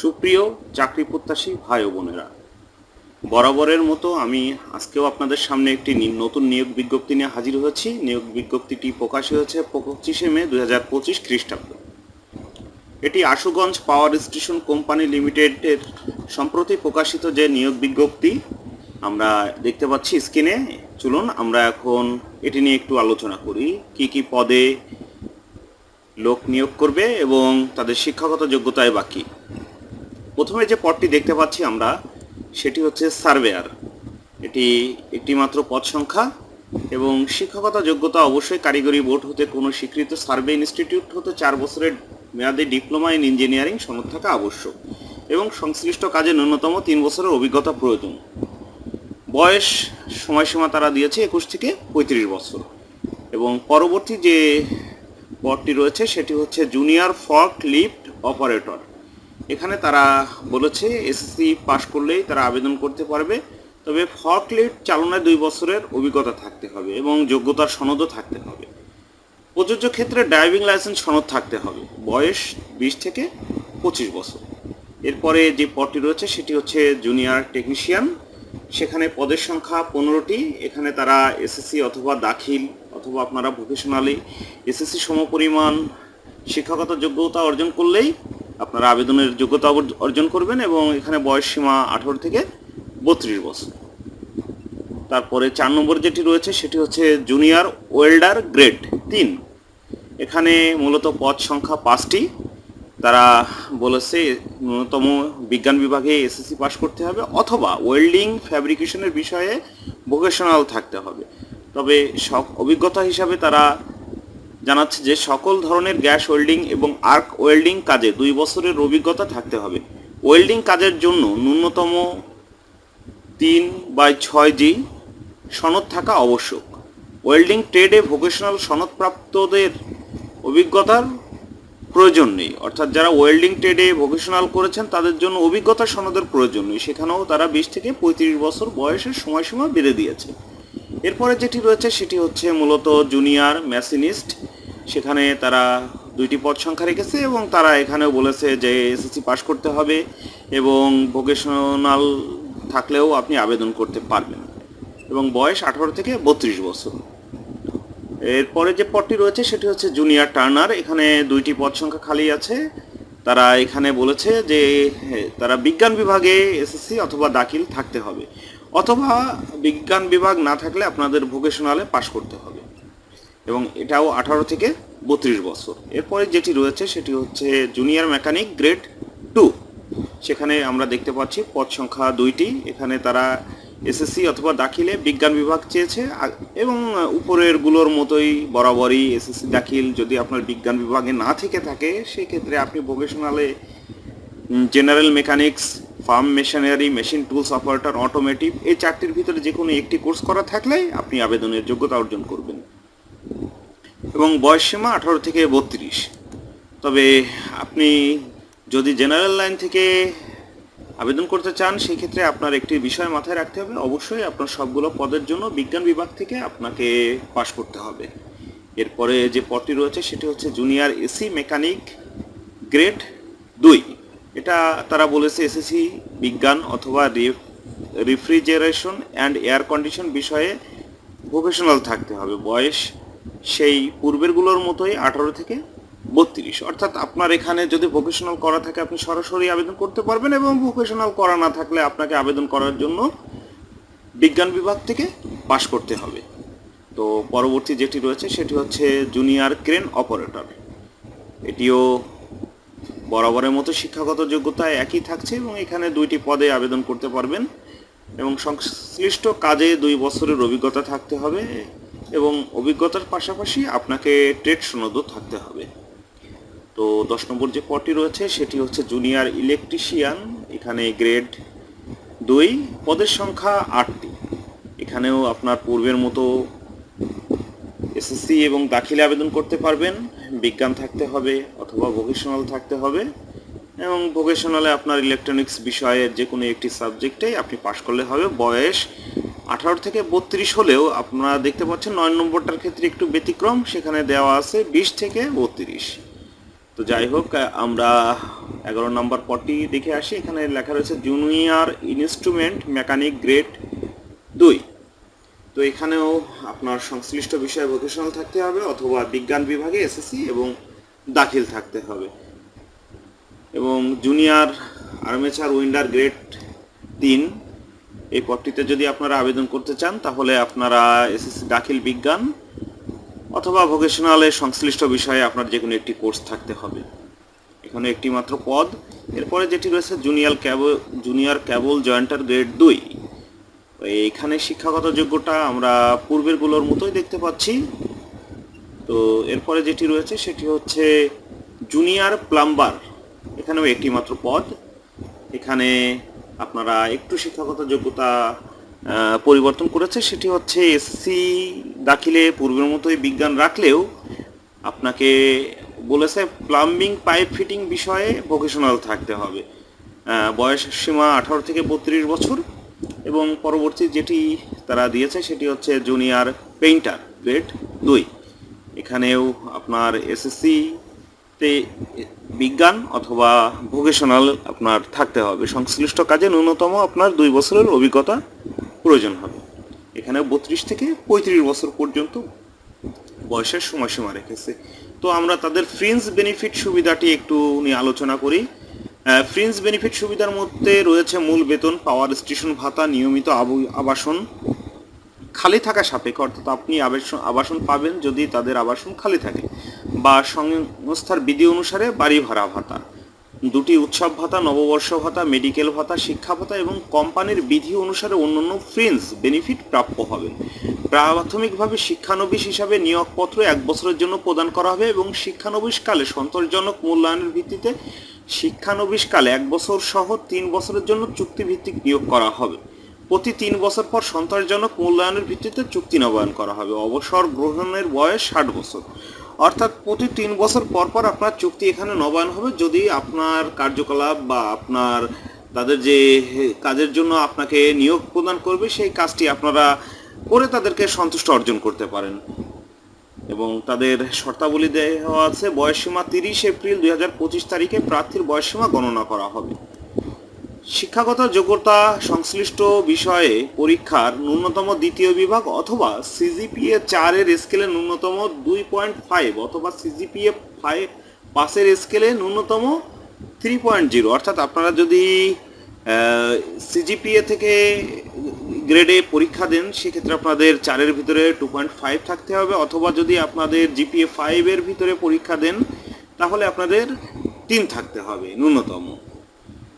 সুপ্রিয় চাকরি প্রত্যাশী ভাই বোনেরা, বরাবরের মতো আমি আজকেও আপনাদের সামনে একটি নতুন নিয়োগ বিজ্ঞপ্তি নিয়ে হাজির হয়েছি। নিয়োগ বিজ্ঞপ্তিটি প্রকাশ হয়েছে পঁচিশে মে দু হাজার পঁচিশ খ্রিস্টাব্দ। এটি আশুগঞ্জ পাওয়ার স্টেশন কোম্পানি লিমিটেডের সম্প্রতি প্রকাশিত যে নিয়োগ বিজ্ঞপ্তি, আমরা দেখতে পাচ্ছি স্ক্রিনে। চলুন, আমরা এখন এটি নিয়ে একটু আলোচনা করি। কি কি পদে লোক নিয়োগ করবে এবং তাদের শিক্ষাগত যোগ্যতায় বাকি? প্রথমে যে পদটি দেখতে পাচ্ছি আমরা, সেটি হচ্ছে সার্ভেয়ার। এটি একটি মাত্র পদ সংখ্যা এবং শিক্ষাগত যোগ্যতা অবশ্যই কারিগরি বোর্ড হতে কোনো স্বীকৃত সার্ভে ইনস্টিটিউট হতে চার বছরের মেয়াদী ডিপ্লোমা ইন ইঞ্জিনিয়ারিং সনদ থাকা আবশ্যক এবং সংশ্লিষ্ট কাজে ন্যূনতম তিন বছরের অভিজ্ঞতা প্রয়োজন। বয়স সময়সীমা তারা দিয়েছে একুশ থেকে পঁয়ত্রিশ বছর এবং পরবর্তী যে পদটি রয়েছে সেটি হচ্ছে জুনিয়র ফর্ক লিফট অপারেটর। এখানে তারা বলেছে এসএসসি পাশ করলেই তারা আবেদন করতে পারবে। তবে ফর্ক লিফট চালনায় দুই বছরের অভিজ্ঞতা থাকতে হবে এবং যোগ্যতার সনদও থাকতে হবে। প্রযোজ্য ক্ষেত্রে ড্রাইভিং লাইসেন্স সনদ থাকতে হবে। বয়স বিশ থেকে পঁচিশ বছর। এরপরে যে পদটি রয়েছে সেটি হচ্ছে জুনিয়র টেকনিশিয়ান সেখানে পদের সংখ্যা পনেরোটি। এখানে তারা এসএসসি অথবা দাখিল অথবা আপনারা ভোকেশনালি এসএসসি সমপরিমাণ শিক্ষাগত যোগ্যতা অর্জন করলেই আপনারা আবেদনের যোগ্যতা অর্জ- অর্জন করবেন এবং এখানে বয়স সীমা আঠারো থেকে বত্রিশ বছর। তারপরে চার নম্বর যেটি রয়েছে সেটি হচ্ছে জুনিয়র ওয়েল্ডার গ্রেড তিন। এখানে মূলত পদ সংখ্যা পাঁচটি। তারা বলেছে ন্যূনতম বিজ্ঞান বিভাগে এসএসসি পাশ করতে হবে অথবা ওয়েল্ডিং ফ্যাব্রিকেশনের বিষয়ে ভোকেশনাল থাকতে হবে। তবে সব অভিজ্ঞতা হিসাবে তারা জানাচ্ছে যে সকল ধরনের গ্যাস ওয়েল্ডিং এবং আর্ক ওয়েল্ডিং কাজে দুই বছরের অভিজ্ঞতা থাকতে হবে। ওয়েল্ডিং কাজের জন্য ন্যূনতম তিন বাই ছয় জি সনদ থাকা আবশ্যক। ওয়েল্ডিং ট্রেডে ভোকেশনাল সনদপ্রাপ্তদের অভিজ্ঞতার প্রয়োজন নেই। অর্থাৎ যারা ওয়েল্ডিং ট্রেডে ভোকেশনাল করেছেন, তাদের জন্য অভিজ্ঞতা সনদের প্রয়োজন নেই। সেখানেও তারা বিশ থেকে পঁয়ত্রিশ বছর বয়সের সময়সীমা বেঁধে দিয়েছে। এরপরে যেটি রয়েছে, সেটি হচ্ছে মূলত জুনিয়র মেশিনিস্ট সেখানে তারা দুইটি পদ সংখ্যা রেখেছে এবং তারা এখানেও বলেছে যে এসএসসি পাশ করতে হবে এবং ভোকেশনাল থাকলেও আপনি আবেদন করতে পারবেন। এবং বয়স আঠারো থেকে বত্রিশ বছর। এরপরে যে পদটি রয়েছে সেটি হচ্ছে জুনিয়র টার্নার। এখানে দুইটি পদ সংখ্যা খালি আছে। তারা এখানে বলেছে যে তারা বিজ্ঞান বিভাগে এসএসসি অথবা দাখিল থাকতে হবে। অথবা বিজ্ঞান বিভাগ না থাকলে আপনাদের ভোকেশনালে পাশ করতে হবে। এবং এটাও আঠারো থেকে বত্রিশ বছর। এরপরে যেটি রয়েছে সেটি হচ্ছে জুনিয়র মেকানিক গ্রেড টু সেখানে আমরা দেখতে পাচ্ছি পদ সংখ্যা দুইটি। এখানে তারা এসএসসি অথবা দাখিলে বিজ্ঞান বিভাগ চেয়েছে। এবং উপরেরগুলোর মতোই বরাবরই এসএসসি দাখিল। যদি আপনার বিজ্ঞান বিভাগে না থেকে থাকে, সেক্ষেত্রে আপনি ভোকেশনালে general mechanics farm machinery machine tools operator automotive এই চারটির ভিতরে যে কোনো একটি কোর্স করা থাকলে আপনি আবেদনের যোগ্যতা অর্জন করবেন। এবং বয়স সীমা আঠারো থেকে বত্রিশ। তবে আপনি যদি জেনারেল লাইন থেকে আবেদন করতে চান সেই ক্ষেত্রে আপনার একটি বিষয় মাথায় রাখতে হবে। অবশ্যই আপনার সবগুলো পদের জন্য বিজ্ঞান বিভাগ থেকে আপনাকে পাশ করতে হবে। এরপরে যে পদটি রয়েছে, সেটি হচ্ছে জুনিয়র এসি মেকানিক গ্রেড দুই। এটা তারা বলেছে এসএসসি বিজ্ঞান অথবা রিফ্রিজারেশন অ্যান্ড এয়ার কন্ডিশন বিষয়ে প্রফেশনাল থাকতে হবে। বয়স সেই পূর্বেরগুলোর মতোই আঠারো থেকে বত্রিশ। অর্থাৎ আপনার এখানে যদি ভোকেশনাল করা থাকে, আপনি সরাসরি আবেদন করতে পারবেন এবং ভোকেশনাল করা না থাকলে আপনাকে আবেদন করার জন্য বিজ্ঞান বিভাগ থেকে পাশ করতে হবে। তো পরবর্তী যেটি রয়েছে, সেটি হচ্ছে জুনিয়র ক্রেন অপারেটর এটিও বরাবরের মতো শিক্ষাগত যোগ্যতায় একই থাকছে এবং এখানে দুইটি পদে আবেদন করতে পারবেন এবং সংশ্লিষ্ট কাজে দুই বছরের অভিজ্ঞতা থাকতে হবে। এবং অভিজ্ঞতার পাশাপাশি আপনাকে ট্রেড সনদও থাকতে হবে। তো দশ নম্বর যে পদটি রয়েছে, সেটি হচ্ছে জুনিয়র ইলেকট্রিশিয়ান এখানে গ্রেড দুই, পদের সংখ্যা আটটি। এখানেও আপনার পূর্বের মতো এসএসসি এবং দাখিলে আবেদন করতে পারবেন, বিজ্ঞান থাকতে হবে অথবা ভোকেশনাল থাকতে হবে, এবং ভোকেশনালে আপনার ইলেকট্রনিক্স বিষয়ের যে কোনো একটি সাবজেক্টেই আপনি পাশ করলে হবে, বয়স আঠারো থেকে বত্রিশ হলেও আপনারা দেখতে পাচ্ছেন নয় নম্বরটার ক্ষেত্রে একটু ব্যতিক্রম, সেখানে দেওয়া আছে বিশ থেকে বত্রিশ। তো যাই হোক আমরা এগারো নম্বর পদটি দেখে আসি। এখানে লেখা রয়েছে জুনিয়র ইনস্ট্রুমেন্ট মেকানিক গ্রেড দুই। তো এখানেও আপনার সংশ্লিষ্ট বিষয়ে ভোকেশনাল থাকতে হবে অথবা বিজ্ঞান বিভাগে এসএসসি এবং দাখিল থাকতে হবে। এবং জুনিয়র আর্মেচার উইন্ডার গ্রেড তিন এই পদটিতে যদি আপনারা আবেদন করতে চান, তাহলে আপনারা এসএসসি দাখিল বিজ্ঞান অথবা ভোকেশনালে সংশ্লিষ্ট বিষয়ে আপনার যে কোনো একটি কোর্স থাকতে হবে। এখানে একটি মাত্র পদ। এরপরে যেটি রয়েছে junior cable junior cable jointer grade দুই। এইখানে শিক্ষাগত যোগ্যতা আমরা পূর্বেরগুলোর মতোই দেখতে পাচ্ছি। তো এরপরে যেটি রয়েছে, সেটি হচ্ছে জুনিয়র প্লাম্বার এখানেও একটি মাত্র পদ। এখানে আপনারা একটু শিক্ষাগত যোগ্যতা পরিবর্তন করেছে, সেটি হচ্ছে এসসি দাখিলে পূর্বের মতোই বিজ্ঞান রাখলেও আপনাকে বলেছে প্লাম্বিং পাইপ ফিটিং বিষয়ে ভোকেশনাল থাকতে হবে। বয়স সীমা আঠারো থেকে বত্রিশ বছর এবং পরবর্তী যেটি তারা দিয়েছে সেটি হচ্ছে জুনিয়র পেইন্টার গ্রেড দুই। এখানেও আপনার এসএসসি তে বিজ্ঞান অথবা ভোকেশনাল আপনার থাকতে হবে। সংশ্লিষ্ট কাজে ন্যূনতম আপনার দুই বছরের অভিজ্ঞতা প্রয়োজন হবে। এখানে বত্রিশ থেকে পঁয়ত্রিশ বছর পর্যন্ত বয়সের সময়সীমা রেখেছে। তো আমরা তাদের ফ্রিন্স বেনিফিট সুবিধাটি একটু নিয়ে আলোচনা করি। ফ্রিন্স বেনিফিট সুবিধার মধ্যে রয়েছে মূল বেতন পাওয়ার স্টেশন ভাতা, নিয়মিত আবু- আবাসন খালি থাকা সাপেক্ষ। অর্থাৎ আপনি আবাসন আবাসন পাবেন যদি তাদের আবাসন খালি থাকে। বা সংস্থার বিধি অনুসারে বাড়ি ভাড়া ভাতা। দুটি উৎসব ভাতা, নববর্ষ ভাতা, মেডিকেল ভাতা, শিক্ষা ভাতা এবং কোম্পানির বিধি অনুসারে অন্যান্য ফ্রিন্স বেনিফিট প্রাপ্য হবে। প্রাথমিকভাবে শিক্ষানবিশ হিসাবে নিয়োগপত্র এক বছরের জন্য প্রদান করা হবে এবং শিক্ষানবিশকালে সন্তোষজনক মূল্যায়নের ভিত্তিতে শিক্ষানবিশকালে এক বছর সহ তিন বছরের জন্য চুক্তিভিত্তিক নিয়োগ করা হবে। প্রতি তিন বছর পর সন্তোষজনক মূল্যায়নের ভিত্তিতে চুক্তি নবায়ন করা হবে। অবসর গ্রহণের বয়স ষাট বছর। অর্থাৎ প্রতি তিন বছর পর পর আপনার চুক্তি এখানে নবায়ন হবে। যদি আপনার কার্যকলাপ বা আপনার তাদের যে কাজের জন্য আপনাকে নিয়োগ প্রদান করবে, সেই কাজটি আপনারা করে তাদেরকে সন্তুষ্ট অর্জন করতে পারেন। এবং তাদের শর্তাবলী দেওয়া আছে, বয়সসীমা তিরিশ এপ্রিল দুই হাজার পঁচিশ তারিখে প্রার্থীর বয়সসীমা গণনা করা হবে। শিক্ষাগত যোগ্যতা সংশ্লিষ্ট বিষয়ে পরীক্ষার ন্যূনতম দ্বিতীয় বিভাগ অথবা সিজিপিএ চারের স্কেলে ন্যূনতম দুই পয়েন্ট ফাইভ অথবা সিজিপিএ ফাইভ পাসের স্কেলে ন্যূনতম থ্রি পয়েন্ট জিরো অর্থাৎ আপনারা যদি সিজিপিএ থেকে গ্রেডে পরীক্ষা দেন, সেক্ষেত্রে আপনাদের চারের ভিতরে টু পয়েন্ট ফাইভ থাকতে হবে অথবা যদি আপনাদের জিপিএ ফাইভের ভিতরে পরীক্ষা দেন, তাহলে আপনাদের তিন থাকতে হবে ন্যূনতম।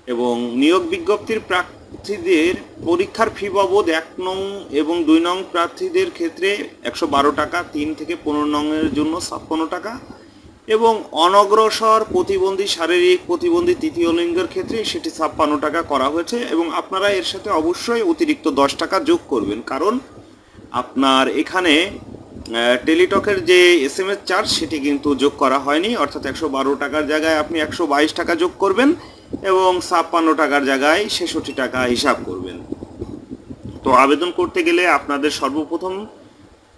এবং নিয়োগ বিজ্ঞপ্তির প্রার্থীদের পরীক্ষার ফি বাবদ এক নং এবং দুই নং প্রার্থীদের ক্ষেত্রে একশো বারো টাকা, তিন থেকে পনেরো নংয়ের জন্য ছাপ্পান্ন টাকা এবং অনগ্রসর প্রতিবন্ধী, শারীরিক প্রতিবন্ধী তৃতীয় লিঙ্গের ক্ষেত্রে সেটি ছাপ্পান্ন টাকা করা হয়েছে এবং আপনারা এর সাথে অবশ্যই অতিরিক্ত দশ টাকা যোগ করবেন। কারণ আপনার এখানে টেলিটকের যে এস এম এস চার্জ সেটি কিন্তু যোগ করা হয়নি, অর্থাৎ একশো বারো টাকার জায়গায় আপনি একশো বাইশ টাকা যোগ করবেন। এবং ছাপ্পান্ন টাকার জায়গায় ছেষট্টি টাকা হিসাব করবেন। তো আবেদন করতে গেলে আপনাদের সর্বপ্রথম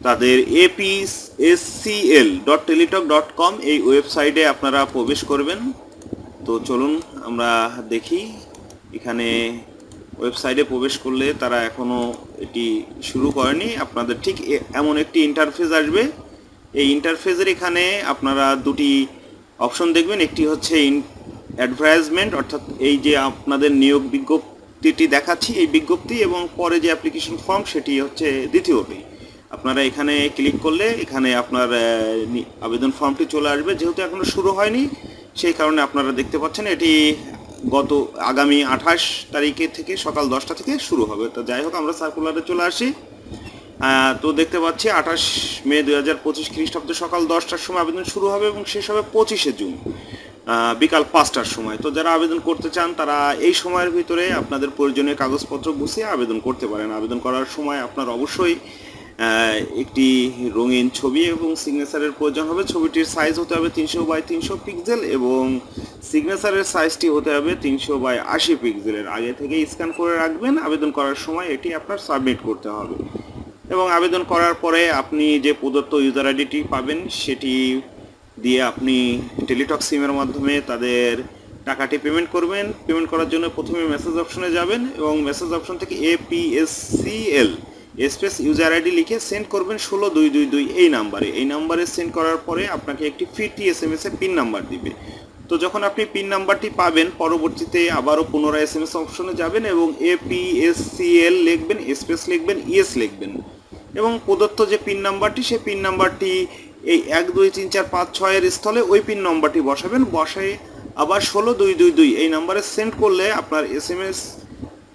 তাদের APSCL dot Teletalk dot com এই ওয়েবসাইটে আপনারা প্রবেশ করবেন। তো চলুন আমরা দেখি, এখানে ওয়েবসাইটে প্রবেশ করলে তারা এখনও এটি শুরু করেনি। আপনাদের ঠিক এমন একটি ইন্টারফেস আসবে। এই ইন্টারফেসের এখানে আপনারা দুটি অপশন দেখবেন। একটি হচ্ছে অ্যাডভার্টাইজমেন্ট অর্থাৎ এই যে আপনাদের নিয়োগ বিজ্ঞপ্তিটি দেখাচ্ছি, এই বিজ্ঞপ্তি এবং পরে যে অ্যাপ্লিকেশন ফর্ম সেটি হচ্ছে দ্বিতীয়টি আপনারা এখানে ক্লিক করলে এখানে আপনার আবেদন ফর্মটি চলে আসবে। যেহেতু এখনও শুরু হয়নি, সেই কারণে আপনারা দেখতে পাচ্ছেন এটি গত আগামী আঠাশ তারিখে থেকে সকাল দশটা থেকে শুরু হবে। তো যাই হোক, আমরা সার্কুলারে চলে আসি। তো দেখতে পাচ্ছি আঠাশ মে দু হাজার পঁচিশ খ্রিস্টাব্দে সকাল দশটার সময় আবেদন শুরু হবে এবং শেষ হবে পঁচিশে জুন। বিকাল পাঁচটার সময়। তো যারা আবেদন করতে চান, তারা এই সময়ের ভিতরে আপনাদের প্রয়োজনীয় কাগজপত্র গুছিয়ে আবেদন করতে পারেন। আবেদন করার সময় আপনার অবশ্যই একটি রঙিন ছবি এবং সিগনেচারের প্রয়োজন হবে। ছবিটির সাইজ হতে হবে তিনশো বাই তিনশো পিক্সেল এবং সিগনেচারের সাইজটি হতে হবে তিনশো বাই আশি পিক্সেলের আগে থেকে স্ক্যান করে রাখবেন। আবেদন করার সময় এটি আপনার সাবমিট করতে হবে। এবং আবেদন করার পরে আপনি যে প্রদত্ত ইউজার আইডিটি পাবেন, সেটি দিয়ে আপনি টেলিটক সিমের মাধ্যমে তাদের টাকাটি পেমেন্ট করবেন। পেমেন্ট করার জন্য প্রথমে মেসেজ অপশনে যাবেন এবং মেসেজ অপশন থেকে এপিএসসিএল স্পেস ইউজার আইডি লিখে সেন্ড করবেন ষোলো দুই দুই দুই এই নাম্বারে এই নাম্বারে সেন্ড করার পরে আপনাকে একটি ফিটি এস এম এস এ পিন নাম্বার দিবে। তো যখন আপনি পিন নাম্বারটি পাবেন, পরবর্তীতে আবারও পুনরায় এস এম এস অপশনে যাবেন এবং এপিএসসিএল লিখবেন স্পেস লিখবেন ইএস লিখবেন। এবং প্রদত্ত যে পিন নাম্বারটি সেই পিন নাম্বারটি এই এক, দুই, তিন, চার, পাঁচ, ছয়ের স্থলে ওই পিন নম্বরটি বসাবেন। বসায় আবার ষোলো, দুই দুই দুই এই নাম্বারে সেন্ড করলে আপনার এস এম এস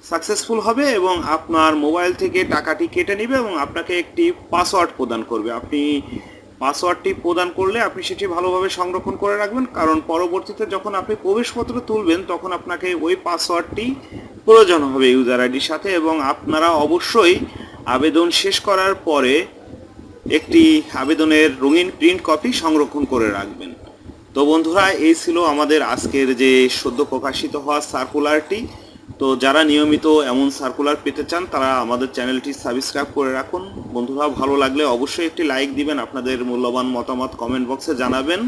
সাকসেসফুল হবে এবং আপনার মোবাইল থেকে টাকাটি কেটে নেবে এবং আপনাকে একটি পাসওয়ার্ড প্রদান করবে। আপনি পাসওয়ার্ডটি প্রদান করলে আপনি সেটি ভালোভাবে সংরক্ষণ করে রাখবেন, কারণ পরবর্তীতে যখন আপনি প্রবেশপত্র তুলবেন তখন আপনাকে ওই পাসওয়ার্ডটি প্রয়োজন হবে ইউজার আইডির সাথে এবং আপনারা অবশ্যই আবেদন শেষ করার পরে একটি আবেদনের রঙিন প্রিন্ট কপি সংরক্ষণ করে রাখবেন। তো বন্ধুরা, এই ছিল আমাদের আজকের যে সদ্য প্রকাশিত হওয়া সার্কুলারটি। তো যারা নিয়মিত এমন সার্কুলার পেতে চান, তারা আমাদের চ্যানেলটি সাবস্ক্রাইব করে রাখুন। বন্ধুরা, ভালো লাগলে অবশ্যই একটি লাইক দিবেন, আপনাদের মূল্যবান মতামত কমেন্ট বক্সে জানাবেন।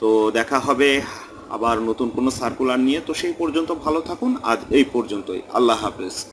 তো দেখা হবে আবার নতুন কোনো সার্কুলার নিয়ে। তো সেই পর্যন্ত ভালো থাকুন। আজ এই পর্যন্তই। আল্লাহ হাফেজ।